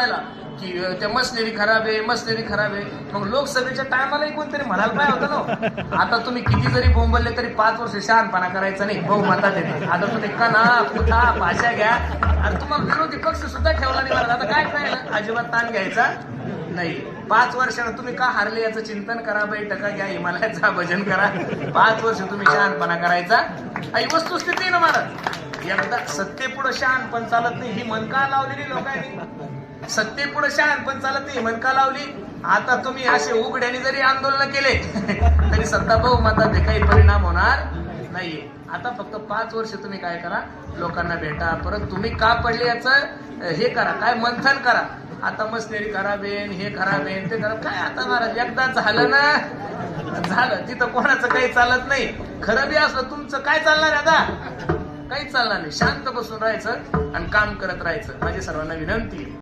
राहिला की त्या मशनरी खराब आहे मशनरी खराब आहे. मग लोकसभेच्या टायमालाही कोणतरी म्हणायला पाहिजे होतं ना हो. आता तुम्ही किती जरी बोंबलले तरी पाच वर्ष शहाणपणा करायचा नाही भाऊ म्हणतात आता तुम्ही कणा कुठा भाषा घ्या. आणि तुम्हाला विरोधी पक्ष सुद्धा ठेवला नाही मला आता काय करायला अजिबात ताण घ्यायचा नाही. पाच वर्षानं तुम्ही का हारले याचं चिंतन करा बैठका घ्या हिमालयाचा भजन करा. पाच वर्ष तुम्ही शहाणपणा करायचा. आई वस्तुस्थिती आहे ना महाराज. एकदा सत्तेपुढं शहाणपण चालत नाही ही मन का लावलेली लोकांनी सत्तेपुढं शहाणपण चालत नाही. मनका लावली? आता तुम्ही असे उघड्याने जरी आंदोलन केले तरी सत्ता बहुमतात काही परिणाम होणार नाहीये. आता फक्त पाच वर्ष तुम्ही काय करा? लोकांना भेटा. परत तुम्ही का पडले याचं हे करा. काय मंथन करा. आता मशनरी खराब बेन हे खराब बेन ते करा. काय आता महाराज एकदा झालं ना? झालं. तिथं कोणाचं काही चालत नाही. खरं बी असलं तुमचं काय चालणार आता? काहीच चालणार नाही. शांत बसून राहायचं आणि काम करत राहायचं. माझी सर्वांना विनंती